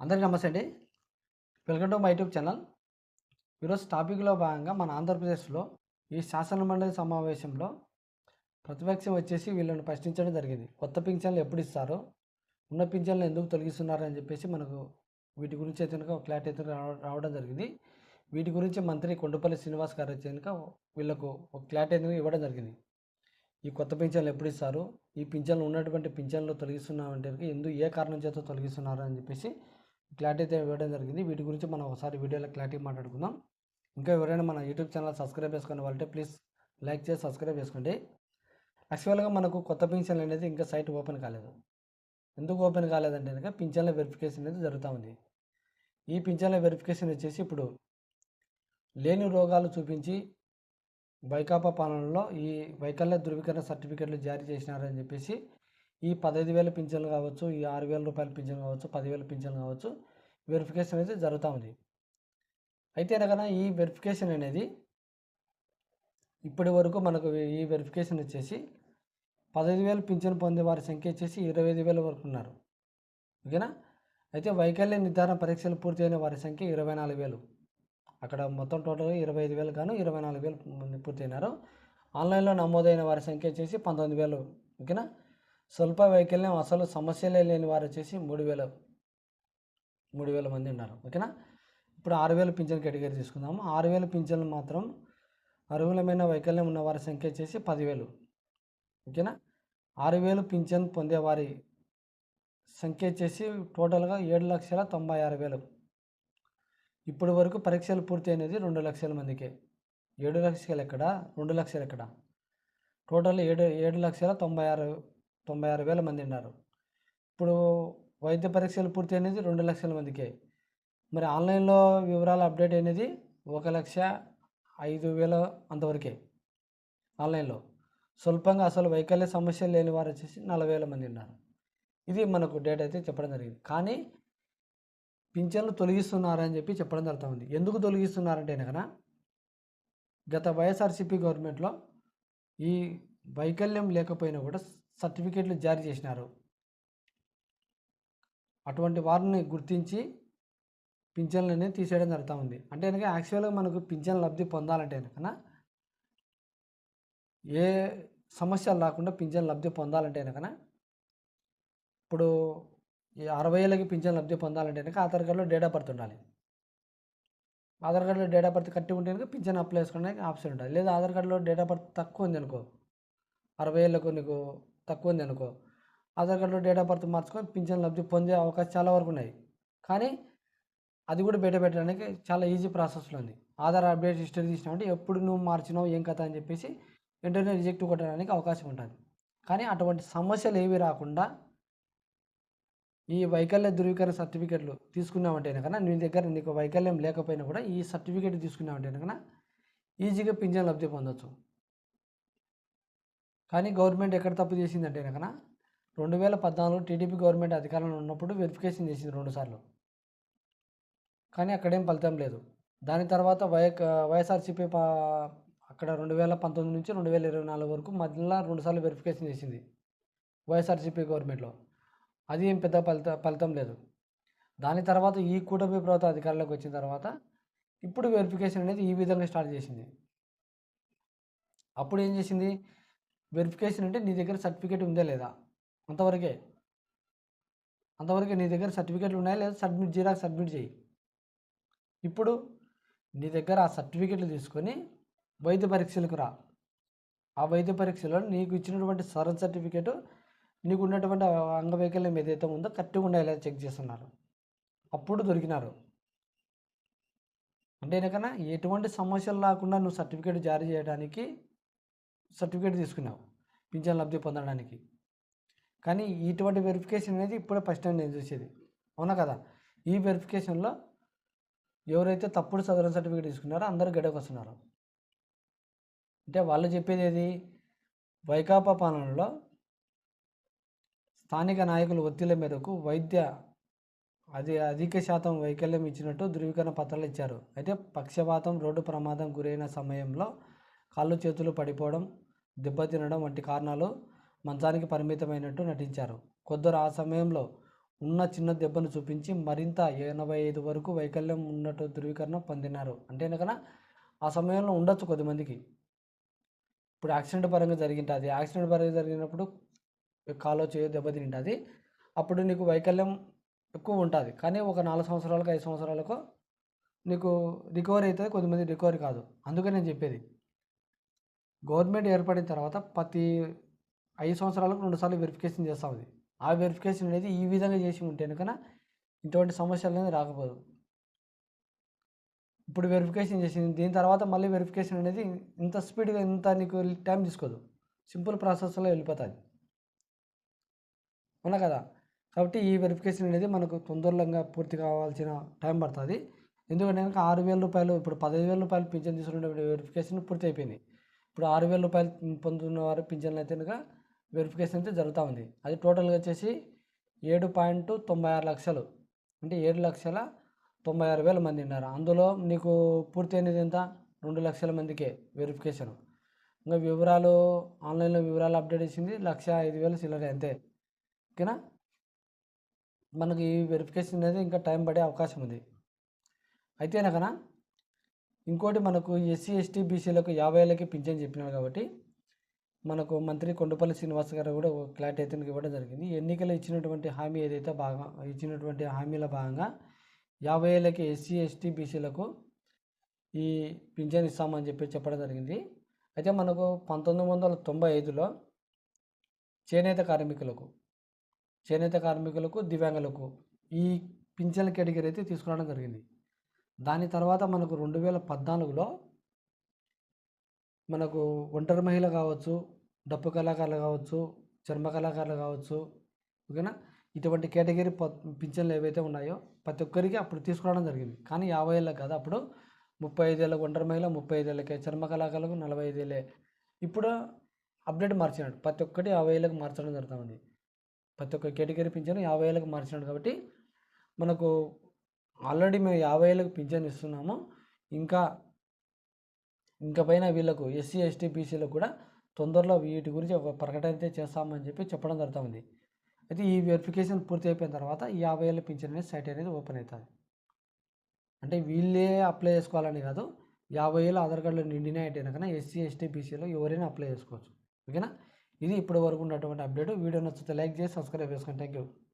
అందరికీ నమస్తే అండి. Welcome to my YouTube channel. ఈరోజు టాపిక్లో భాగంగా మన ఆంధ్రప్రదేశ్లో ఈ శాసన మండలి సమావేశంలో ప్రతిపక్షం వచ్చేసి వీళ్ళని ప్రశ్నించడం జరిగింది. కొత్త పింఛన్లు ఎప్పుడు ఇస్తారు? ఉన్న పింఛన్లు ఎందుకు తొలగిస్తున్నారు అని చెప్పేసి మనకు వీటి గురించి అయితే కనుక క్లారిటీ అయితే రావడం జరిగింది. వీటి గురించి మంత్రి కొండపల్లి శ్రీనివాస్ గారు అయితే వీళ్ళకు ఒక క్లారిటీ అయితే ఇవ్వడం జరిగింది. ఈ కొత్త పింఛన్లు ఎప్పుడు ఇస్తారు? ఈ పింఛన్లు ఉన్నటువంటి పింఛన్లు తొలగిస్తున్నామంటే కనుక ఎందుకు ఏ కారణం చేత తొలగిస్తున్నారు అని చెప్పేసి క్లారిటీ అయితే ఇవ్వడం జరిగింది. వీటి గురించి మనం ఒకసారి వీడియోలో క్లారిటీ మాట్లాడుకుందాం. ఇంకా ఎవరైనా మన యూట్యూబ్ ఛానల్ సబ్స్క్రైబ్ చేసుకునే వాళ్ళంటే ప్లీజ్ లైక్ చేసి సబ్స్క్రైబ్ చేసుకోండి. యాక్చువల్గా మనకు కొత్త పింఛన్లు అనేది ఇంకా సైట్ ఓపెన్ కాలేదు. ఎందుకు ఓపెన్ కాలేదంటే కనుక పింఛన్ల వెరిఫికేషన్ అనేది జరుగుతూ ఉంది. ఈ పింఛన్ల వెరిఫికేషన్ వచ్చేసి ఇప్పుడు లేని రోగాలు చూపించి వైకాపా పాలనలో ఈ వైకల్య ధృవీకరణ సర్టిఫికెట్లు జారీ చేసినారని చెప్పేసి ఈ పదహైదు వేల పింఛన్లు కావచ్చు ఈ ఆరు వేల రూపాయల పింఛన్ కావచ్చు పదివేల పింఛన్లు కావచ్చు వెరిఫికేషన్ అయితే జరుగుతూ ఉంది. అయితే అనగా ఈ వెరిఫికేషన్ అనేది ఇప్పటి వరకు మనకు ఈ వెరిఫికేషన్ వచ్చేసి పదహైదు వేలు పింఛన్ పొందే వారి సంఖ్య వచ్చేసి ఇరవై ఐదు వేల వరకు ఉన్నారు. ఓకేనా? అయితే వైకల్య నిర్ధారణ పరీక్షలు పూర్తయిన వారి సంఖ్య ఇరవై నాలుగు వేలు. అక్కడ మొత్తం టోటల్గా ఇరవై ఐదు వేలు గాను ఇరవై నాలుగు వేలు మంది పూర్తయినారు. ఆన్లైన్లో నమోదైన వారి సంఖ్య వచ్చేసి పంతొమ్మిది వేలు. ఓకేనా? స్వల్ప వైకల్యం అసలు సమస్యలే లేని వారు వచ్చేసి మూడు వేల మూడు వేల మంది ఉన్నారు. ఓకేనా? ఇప్పుడు ఆరు వేల పింఛన్ కేటగిరీ తీసుకుందాము. ఆరు వేల పింఛన్లు మాత్రం అర్హులమైన వైకల్యం ఉన్న వారి సంఖ్య వచ్చేసి పదివేలు. ఓకేనా? ఆరు వేలు పింఛన్ పొందేవారి సంఖ్య వచ్చేసి టోటల్గా ఏడు లక్షల తొంభై ఆరు వేలు. ఇప్పటి వరకు పరీక్షలు పూర్తి అయినది రెండు లక్షల మందికి. ఏడు లక్షలు ఎక్కడ? రెండు లక్షలు ఎక్కడ? టోటల్ ఏడు ఏడు లక్షల తొంభై ఆరు తొంభై ఆరు వేల మంది ఉన్నారు. ఇప్పుడు వైద్య పరీక్షలు పూర్తి అనేది రెండు లక్షల మందికే. మరి ఆన్లైన్లో వివరాలు అప్డేట్ అనేది ఒక లక్ష ఐదు వేల అంతవరకే ఆన్లైన్లో. స్వల్పంగా అసలు వైకల్య సమస్యలు లేని వారు వచ్చేసి నలభై వేల మంది ఉన్నారు. ఇది మనకు డేట్ అయితే చెప్పడం జరిగింది. కానీ పింఛన్లు తొలగిస్తున్నారని చెప్పి చెప్పడం జరుగుతుంది ఎందుకు తొలగిస్తున్నారంటే కనుక గత వైఎస్ఆర్సీపీ గవర్నమెంట్లో ఈ వైకల్యం లేకపోయినా కూడా సర్టిఫికేట్లు జారీ చేసినారు. అటువంటి వారిని గుర్తించి పింఛన్లు తీసేయడం జరుగుతూ ఉంది. అంటే కనుక యాక్చువల్గా మనకు పింఛన్ లబ్ధి పొందాలంటే కనుక ఏ సమస్యలు రాకుండా పింఛన్ లబ్ధి పొందాలంటే కనుక ఇప్పుడు ఈ అరవై ఏళ్ళకి పింఛన్ లబ్ధి పొందాలంటే కనుక ఆధార్ కార్డులో డేట్ ఆఫ్ బర్త్ ఉండాలి. ఆధార్ కార్డులో డేట్ ఆఫ్ బర్త్ కట్టి ఉంటే కనుక పింఛన్ అప్లై చేసుకోవడానికి ఆప్షన్ ఉంటుంది లేదా ఆధార్ కార్డులో డేట్ ఆఫ్ బర్త్ తక్కువ ఉంది అనుకో అరవై ఏళ్ళకు నీకు తక్కువ ఉంది అనుకో. ఆధార్ కార్డులో డేట్ ఆఫ్ బర్త్ మార్చుకొని పింఛన్ లబ్ధి పొందే అవకాశం చాలా వరకు ఉన్నాయి. కానీ అది కూడా బయట పెట్టడానికి చాలా ఈజీ ప్రాసెస్లో ఉంది. ఆధార్ అప్డేట్ హిస్టరీ తీసినామంటే ఎప్పుడు నువ్వు మార్చినావు ఏం కథ అని చెప్పేసి వెంటనే రిజెక్ట్ కొట్టడానికి అవకాశం ఉంటుంది. కానీ అటువంటి సమస్యలు ఏవి రాకుండా ఈ వైకల్య ధృవీకరణ సర్టిఫికెట్లు తీసుకున్నామంటే కనుక నీ దగ్గర నీకు వైకల్యం లేకపోయినా కూడా ఈ సర్టిఫికేట్ తీసుకున్నామంటే కనుక ఈజీగా పింఛన్ లబ్ధి పొందొచ్చు. కానీ గవర్నమెంట్ ఎక్కడ తప్పు చేసిందంటే కనుక రెండు వేల పద్నాలుగు టీడీపీ గవర్నమెంట్ అధికారంలో ఉన్నప్పుడు వెరిఫికేషన్ చేసింది రెండుసార్లు. కానీ అక్కడేం ఫలితం లేదు. దాని తర్వాత వై వైఎస్ఆర్సీపీ పా అక్కడ రెండు వేల పంతొమ్మిది నుంచి రెండు వేల ఇరవై నాలుగు వరకు మధ్యలో రెండుసార్లు వెరిఫికేషన్ చేసింది వైఎస్ఆర్సీపీ గవర్నమెంట్లో. అది ఏం పెద్ద ఫలిత ఫలితం లేదు. దాని తర్వాత ఈ కూటమి ప్రభుత్వ అధికారంలోకి వచ్చిన తర్వాత ఇప్పుడు వెరిఫికేషన్ అనేది ఈ విధంగా స్టార్ట్ చేసింది. అప్పుడు ఏం చేసింది? వెరిఫికేషన్ అంటే నీ దగ్గర సర్టిఫికేట్ ఉందా లేదా? అంతవరకే. అంతవరకే నీ దగ్గర సర్టిఫికేట్లు ఉన్నాయా లేదా సబ్మిట్ జిరాక్స్ సబ్మిట్ చేయి. ఇప్పుడు నీ దగ్గర ఆ సర్టిఫికేట్లు తీసుకొని వైద్య పరీక్షలకు రా. ఆ వైద్య పరీక్షలో నీకు ఇచ్చినటువంటి సరన్ సర్టిఫికేట్ నీకు ఉన్నటువంటి అంగవైకల్యం ఏదైతే ఉందో కరెక్ట్గా ఉండాలి చెక్ చేస్తున్నారు. అప్పుడు దొరికినారు. అంటే కన్నా ఎటువంటి సమస్యలు రాకుండా నువ్వు సర్టిఫికేట్ జారీ చేయడానికి సర్టిఫికేట్ తీసుకున్నావు. పింఛన్ లబ్ధి పొందడానికి. కానీ ఇటువంటి వెరిఫికేషన్ అనేది ఇప్పుడే ఫస్ట్ టైం నేను చూసేది. అవునా కదా? ఈ వెరిఫికేషన్లో ఎవరైతే తప్పుడు సదరన్ సర్టిఫికేట్ తీసుకున్నారో అందరూ గడవకు వస్తున్నారు. అంటే వాళ్ళు చెప్పేది ఏది? వైకాపా పాలనలో స్థానిక నాయకుల ఒత్తిళ్ళ మేరకు వైద్య అది అధిక శాతం వైకల్యం ఇచ్చినట్టు ధృవీకరణ పత్రాలు ఇచ్చారు. అయితే పక్షపాతం రోడ్డు ప్రమాదం గురైన సమయంలో కాళ్ళు చేతులు పడిపోవడం దెబ్బతినడం వంటి కారణాలు మంచానికి పరిమితమైనట్టు నటించారు. కొందరు ఆ సమయంలో ఉన్న చిన్న దెబ్బను చూపించి మరింత ఎనభై ఐదు వరకు వైకల్యం ఉన్నట్టు ధృవీకరణ పొందినారు. అంటే కనుక ఆ సమయంలో ఉండొచ్చు కొద్దిమందికి ఇప్పుడు యాక్సిడెంట్ పరంగా జరిగింటుంది యాక్సిడెంట్ పరంగా జరిగినప్పుడు కాలో చేయో దెబ్బతింటుంది అప్పుడు నీకు వైకల్యం ఎక్కువ ఉంటుంది. కానీ ఒక నాలుగు సంవత్సరాలకు ఐదు సంవత్సరాలకు నీకు రికవరీ అవుతుంది కొద్దిమంది రికవరీ కాదు. అందుకే నేను చెప్పేది. గవర్నమెంట్ ఏర్పడిన తర్వాత ప్రతి ఐదు సంవత్సరాలకు రెండుసార్లు వెరిఫికేషన్ చేస్తూ ఉంది. ఆ వెరిఫికేషన్ అనేది ఈ విధంగా చేసి ఉంటే కనుక ఇటువంటి సమస్యలు అనేది రాకపోదు. ఇప్పుడు వెరిఫికేషన్ చేసింది. దీని తర్వాత మళ్ళీ వెరిఫికేషన్ అనేది ఇంత స్పీడ్గా ఇంత నీకు టైం తీసుకోదు. సింపుల్ ప్రాసెస్లో వెళ్ళిపోతుంది. అవునా కదా? కాబట్టి ఈ వెరిఫికేషన్ అనేది మనకు తొందరగా పూర్తి కావాల్సిన టైం పడుతుంది. ఎందుకంటే కనుక ఆరు వేల రూపాయలు ఇప్పుడు పదహైదు వేల రూపాయలు పింఛన్ తీసుకునే వెరిఫికేషన్ పూర్తి అయిపోయింది. ఇప్పుడు ఆరు వేల రూపాయలు పొందుతున్న వారు పింఛన్లు అయితే కనుక వెరిఫికేషన్ అయితే జరుగుతూ ఉంది. అది టోటల్గా వచ్చేసి ఏడు పాయింట్ తొంభై ఆరు లక్షలు. అంటే ఏడు లక్షల తొంభై ఆరు వేల మంది ఉన్నారు. అందులో నీకు పూర్తి అయినది ఎంత? రెండు లక్షల మందికే వెరిఫికేషన్ ఇంకా వివరాలు ఆన్లైన్లో వివరాలు అప్డేట్ చేసింది లక్ష ఐదు వేలు సిల్లరే అంతే. ఓకేనా? మనకి ఈ వెరిఫికేషన్ అనేది ఇంకా టైం పడే అవకాశం ఉంది. అయితే కన్నా ఇంకోటి మనకు ఎస్సీ ఎస్టీ బీసీలకు యాభై ఏళ్ళకి పింఛన్ చెప్పినారు కాబట్టి మనకు మంత్రి కొండపల్లి శ్రీనివాస్ గారు కూడా క్లారిటీ అయితే ఇవ్వడం జరిగింది. ఎన్నికలు ఇచ్చినటువంటి హామీ ఏదైతే భాగం ఇచ్చినటువంటి హామీల భాగంగా యాభై ఏళ్ళకి ఎస్సీ ఎస్టీ బీసీలకు ఈ పింఛన్ ఇస్తామని చెప్పి చెప్పడం జరిగింది. అయితే మనకు పంతొమ్మిది వందల తొంభై ఐదులో చేనేత కార్మికులకు చేనేత కార్మికులకు దివ్యాంగులకు ఈ పింఛన్ కేటగిరీ అయితే తీసుకురావడం జరిగింది. దాని తర్వాత మనకు రెండు వేల పద్నాలుగులో మనకు ఒంటరి మహిళ కావచ్చు డప్పు కళాకారులు కావచ్చు చర్మ కళాకారులు కావచ్చు ఓకేనా? ఇటువంటి కేటగిరీ పింఛన్లు ఏవైతే ఉన్నాయో ప్రతి ఒక్కరికి అప్పుడు తీసుకురావడం జరిగింది. కానీ యాభై ఏళ్ళకి కాదు అప్పుడు ముప్పై ఐదేళ్ళకు ఒంటరి మహిళ ముప్పై ఐదేళ్ళకే చర్మ కళాకారులకు నలభై ఐదేళ్ళే ఇప్పుడు అప్డేట్ మార్చినాడు. ప్రతి ఒక్కటి యాభై ఏళ్ళకి మార్చడం జరుగుతుంది. ప్రతి ఒక్క కేటగిరీ పింఛను యాభై ఏళ్ళకి మార్చినాడు కాబట్టి మనకు ఆల్రెడీ మేము యాభై ఏళ్ళకి పింఛన్ ఇస్తున్నాము. ఇంకా ఇంకా పైన వీళ్ళకు ఎస్సీ ఎస్టీ బీసీలకు కూడా తొందరలో వీటి గురించి ఒక ప్రకటన అయితే చేస్తామని చెప్పి చెప్పడం జరుగుతుంది. అయితే ఈ వెరిఫికేషన్ పూర్తి అయిపోయిన తర్వాత ఈ యాభై ఏళ్ళ పింఛన్ అనేది సైట్ అనేది ఓపెన్ అవుతుంది. అంటే వీళ్ళే అప్లై చేసుకోవాలని కాదు యాభై ఏళ్ళు ఆధార్ కార్డులో నిండినా అయితే కనుక ఎస్సీ ఎస్టీ బీసీలో ఎవరైనా అప్లై చేసుకోవచ్చు. ఓకేనా? ఇది ఇప్పటి వరకు ఉన్నటువంటి అప్డేట్ వీడియో నచ్చితే లైక్ చేసి సబ్స్క్రైబ్ చేసుకోండి థ్యాంక్ యూ